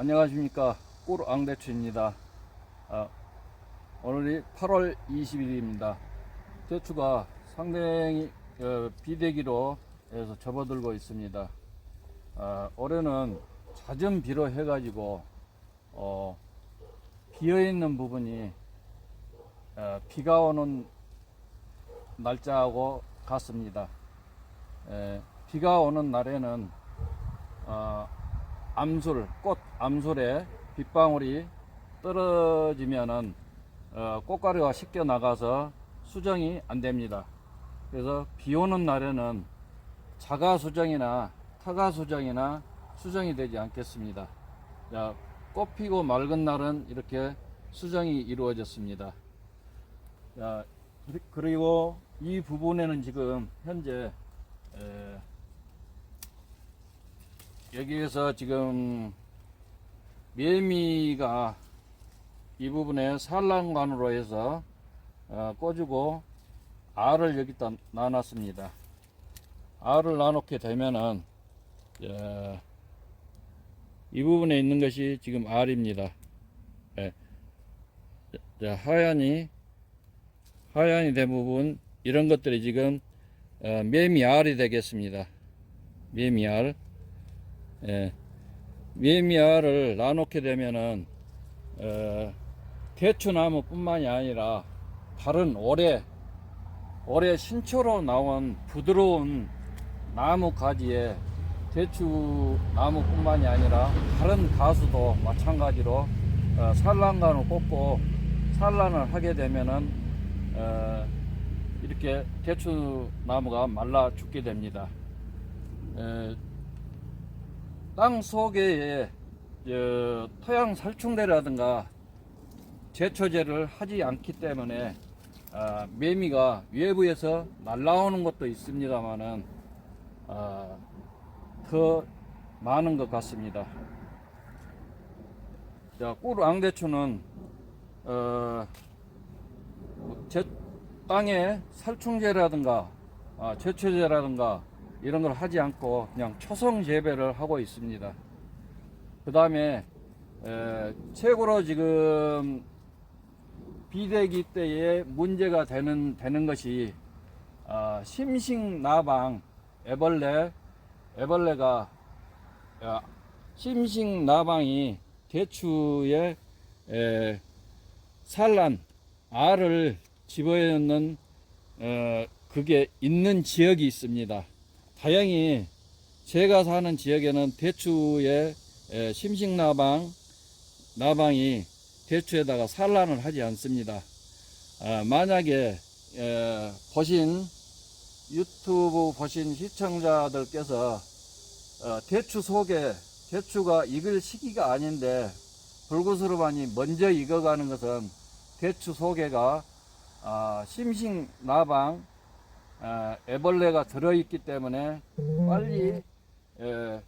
안녕하십니까. 꿀앙대추입니다. 아, 오늘이 8월 20일입니다. 대추가 상당히 어, 비대기로 해서 접어들고 있습니다. 아, 올해는 잦은 비로 해 가지고 어, 비어있는 부분이 어, 비가 오는 날짜하고 같습니다. 에, 비가 오는 날에는 어, 암술, 꽃 암술에 빗방울이 떨어지면은 어, 꽃가루가 씻겨 나가서 수정이 안 됩니다. 그래서 비 오는 날에는 자가 수정이나 타가 수정이나 수정이 되지 않겠습니다. 자, 꽃 피고 맑은 날은 이렇게 수정이 이루어졌습니다. 자, 그리- 그리고 이 부분에는 지금 현재 에, 여기에서 지금 매미가 이 부분에 산란관으로 해서 어, 꽂고 알을 여기다 놔놨습니다. 알을 놔놓게 되면은 어, 이 부분에 있는 것이 지금 알입니다. 예. 자, 하얀이 하얀이 대부분 이런 것들이 지금 어, 매미 알이 되겠습니다. 매미 알. 예, 매미알을 놔놓게 되면은 어, 대추나무뿐만이 아니라 다른 올해 올해 신초로 나온 부드러운 나무 가지에 대추 나무뿐만이 아니라 다른 가수도 마찬가지로 어, 산란관을 꽂고 산란을 하게 되면은 어, 이렇게 대추 나무가 말라 죽게 됩니다. 에, 땅 속에 저, 토양 살충제라든가 제초제를 하지 않기 때문에 아, 매미가 외부에서 날라오는 것도 있습니다만은 아, 더 많은 것 같습니다. 자, 꿀왕대추는 어, 뭐 제, 땅에 살충제라든가 아, 제초제라든가 이런 걸 하지 않고 그냥 초성 재배를 하고 있습니다. 그 다음에 최고로 지금 비대기 때에 문제가 되는 되는 것이 아, 심식 나방 애벌레 애벌레가 아, 심식 나방이 대추에 에, 산란 알을 집어넣는 어, 그게 있는 지역이 있습니다. 다행히 제가 사는 지역에는 대추에 에, 심식 나방 나방이 대추에다가 산란을 하지 않습니다. 아, 만약에 에, 보신 유튜브 보신 시청자들께서 어, 대추 속에 대추가 익을 시기가 아닌데 불구스름하니 먼저 익어가는 것은 대추 속에가 아, 심식 나방 아, 애벌레가 들어있기 때문에 빨리 에,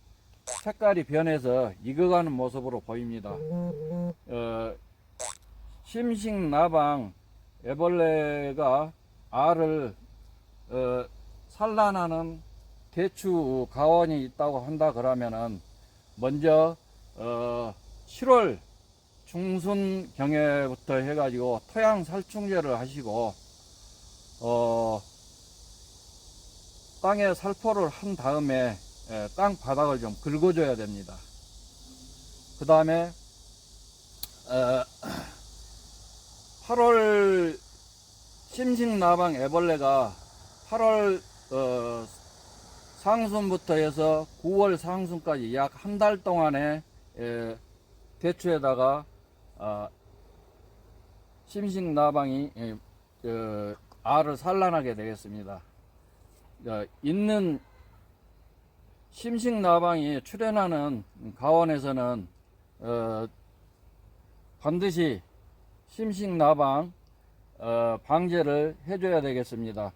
색깔이 변해서 익어가는 모습으로 보입니다. 어, 심식 나방 애벌레가 알을 어, 산란하는 대추 가원이 있다고 한다 그러면은 먼저 어, 7월 중순 경에부터 해가지고 토양 살충제를 하시고 어, 땅에 살포를 한 다음에 예, 땅 바닥을 좀 긁어줘야 됩니다. 그 다음에 8월 심식나방 애벌레가 8월 어, 상순부터 해서 9월 상순까지 약 한 달 동안에 에, 대추에다가 아, 심식나방이 에, 어, 알을 산란하게 되겠습니다. 어, 있는 심식나방이 출현하는 가원에서는 어, 반드시 심식나방 어, 방제를 해줘야 되겠습니다.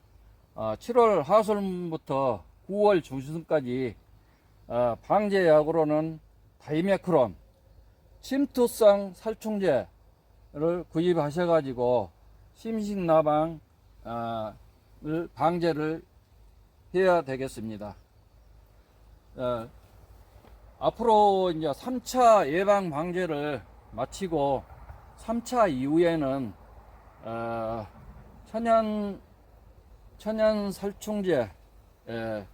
어, 7월 하순부터 9월 중순까지 어, 방제약으로는 다이메크론 침투성 살충제를 구입하셔가지고 심식나방을 방제를 해야 되겠습니다. 어, 앞으로 이제 3차 예방 방제를 마치고 3차 이후에는 어, 천연 천연 살충제, 예,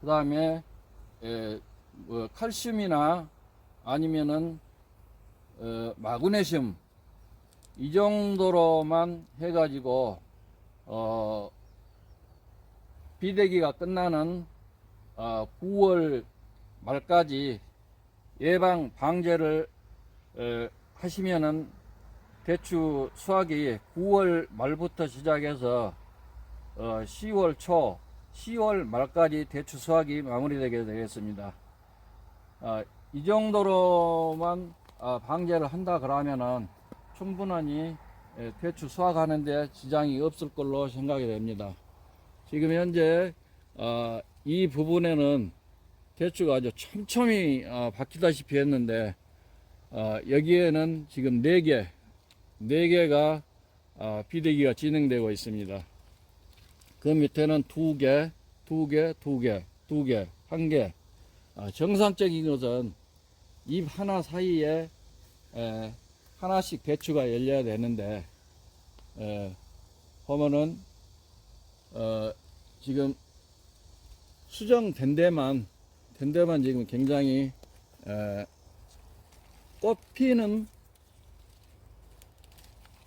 그 다음에 예, 뭐 칼슘이나 아니면은 어, 마그네슘 이 정도로만 해가지고 어, 비대기가 끝나는 어, 9월 말까지 예방 방제를 어, 하시면은 대추 수확이 9월 말부터 시작해서 어, 10월 초, 10월 말까지 대추 수확이 마무리되게 되겠습니다. 아, 이 정도로만 아, 방제를 한다 그러면은 충분히 예, 대추 수확하는데 지장이 없을 걸로 생각이 됩니다. 지금 현재 어, 이 부분에는 대추가 아주 촘촘히 어, 박히다시피 했는데 어, 여기에는 지금 4개, 4개가 어, 비대기가 진행되고 있습니다. 그 밑에는 2개, 2개, 2개, 2개, 1개. 아, 정상적인 것은 잎 하나 사이에 에, 하나씩 대추가 열려야 되는데 에, 보면은 어, 지금 수정된 데만 된 데만 지금 굉장히 에, 꽃 피는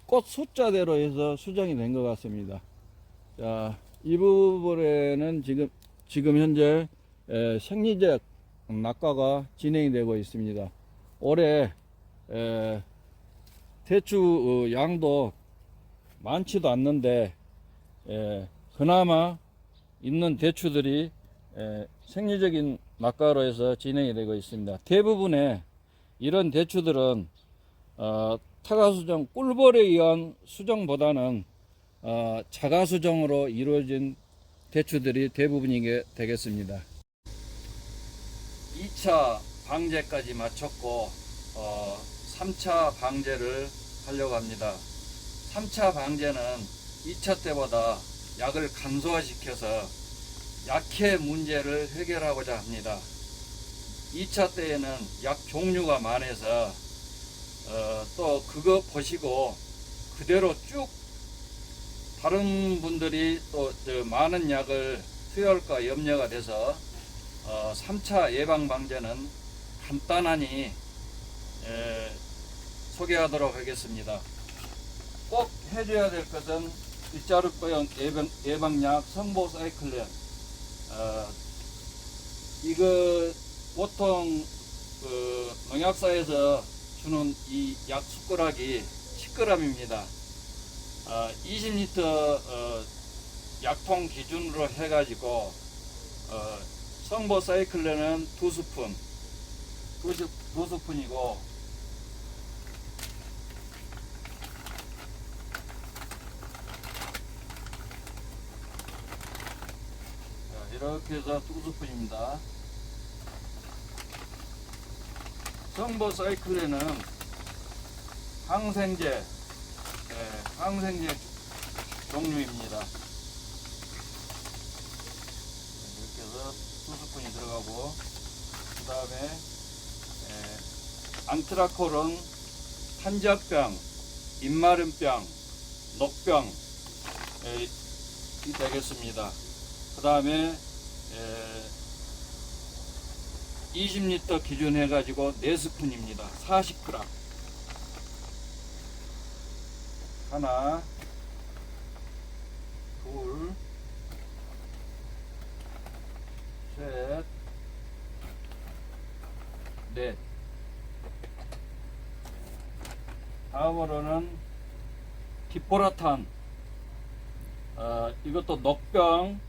꽃 숫자대로 해서 수정이 된 것 같습니다. 자, 이 부분에는 지금 지금 현재 에, 생리적 낙과가 진행이 되고 있습니다. 올해 에, 대추 어, 양도 많지도 않는데 에, 그나마 있는 대추들이 에, 생리적인 해서 진행이 되고 있습니다. 대부분의 이런 대추들은 어, 타가수정 꿀벌에 의한 수정보다는 어, 자가수정으로 이루어진 대추들이 대부분이 되겠습니다. 2차 방제까지 마쳤고 어, 3차 방제를 하려고 합니다. 3차 방제는 2차 때보다 약을 간소화시켜서 약해 문제를 해결하고자 합니다. 2차 때에는 약 종류가 많아서 어, 또 그거 보시고 그대로 쭉 다른 분들이 또저 많은 약을 투여할까 염려가 돼서 어, 3차 예방 방제는 간단하니 에, 소개하도록 하겠습니다. 꼭 해줘야 될 것은 빗자루병 예방, 예방약 성보 사이클렌 어, 이거 보통 그 농약사에서 주는 이 약 숟가락이 10g입니다. 어, 20리터 어, 약통 기준으로 해가지고 어, 성보 사이클렌은 두 스푼, 두, 스- 두 스푼이고 이렇게 해서 두 스푼입니다. 성보 사이클렌은 항생제, 예, 항생제 종류입니다. 이렇게 해서 두 스푼이 들어가고 그 다음에 안트라콜은 탄저병, 입마름병, 녹병 에, 이 되겠습니다. 그 다음에 20리터 기준 해가지고 4스푼입니다. 40g 하나 둘 셋, 넷. 다음으로는 디포라탄. 어, 이것도 녹병,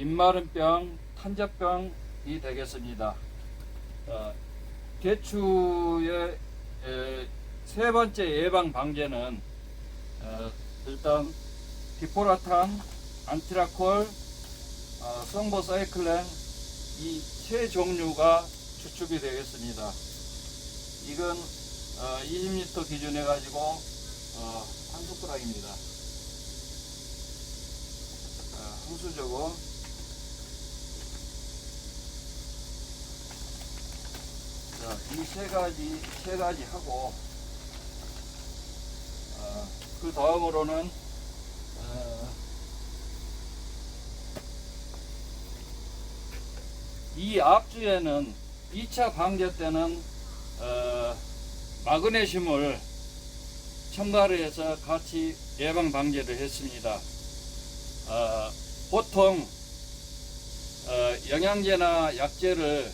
입마름병, 탄저병이 되겠습니다. 어, 대추의 에, 세 번째 예방 방제는 어, 일단 디포라탄, 안티라콜, 어, 성보사이클렌 이 세 종류가 추출이 되겠습니다. 이건 어, 20리터 기준 해 가지고 어, 한 숟가락입니다. 어, 항수저고 이 세 가지 세 가지 하고 어, 그 다음으로는 어, 이 앞주에는 2차 방제 때는 어, 마그네슘을 첨가를 해서 같이 예방 방제를 했습니다. 어, 보통 어, 영양제나 약제를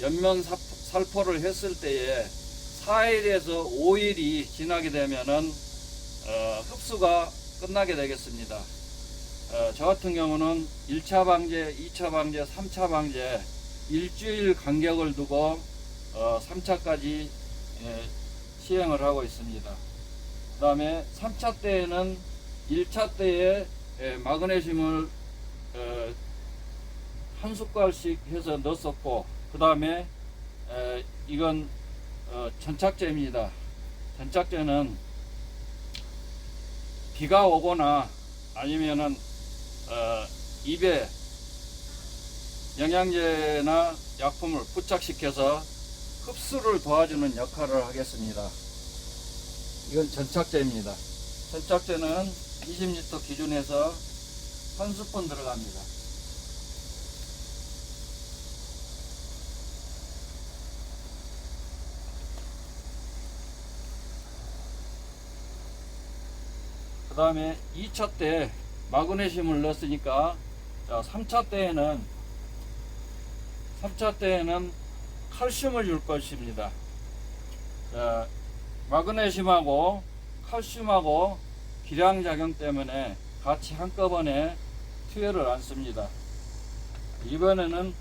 연면 사- 살포를 했을 때에 4일에서 5일이 지나게 되면은 어, 흡수가 끝나게 되겠습니다. 어, 저 같은 경우는 1차 방제, 2차 방제, 3차 방제 일주일 간격을 두고 어, 3차까지 시행을 하고 있습니다. 그 다음에 3차 때에는 1차 때에 에, 마그네슘을 어, 한 숟갈씩 해서 넣었었고 그 다음에 이건 어, 전착제입니다. 전착제는 비가 오거나 아니면은 어, 입에 영양제나 약품을 부착시켜서 흡수를 도와주는 역할을 하겠습니다. 이건 전착제입니다. 전착제는 20리터 기준에서 한 스푼 들어갑니다. 다음에 2차 때 마그네슘을 넣었으니까 자, 3차 때에는 3차 때에는 칼슘을 줄 것입니다. 자, 마그네슘하고 칼슘하고 기량작용 때문에 같이 한꺼번에 투여를 않습니다. 이번에는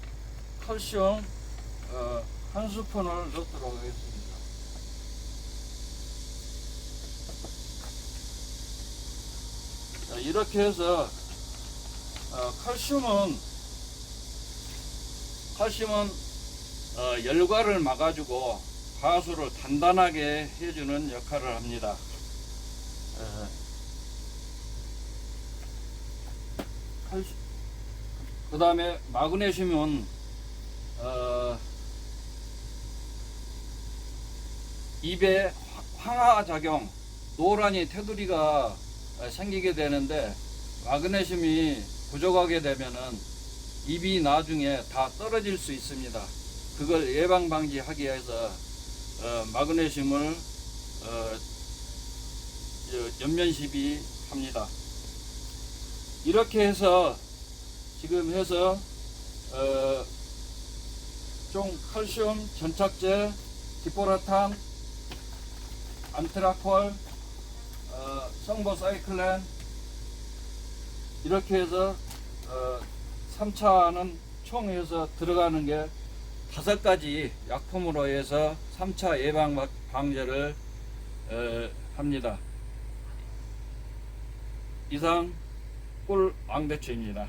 칼슘 어, 한 스푼을 넣도록 하겠습니다. 이렇게 해서 어, 칼슘은 칼슘은 어, 열과를 막아주고 가수를 단단하게 해주는 역할을 합니다. 그 다음에 마그네슘은 어, 입에 황화 작용, 노란이 테두리가 어, 생기게 되는데 마그네슘이 부족하게 되면은 입이 나중에 다 떨어질 수 있습니다. 그걸 예방 방지하기 위해서 어, 마그네슘을 어, 저, 연면 시비합니다. 이렇게 해서 지금 해서 어, 총 칼슘, 전착제, 디포라탄, 안트라콜, 어, 성보 사이클렌 이렇게 해서 어, 3차는 총 해서 들어가는 게 다섯 가지 약품으로 해서 3차 예방 방- 방제를 어, 합니다. 이상 꿀 왕대추입니다.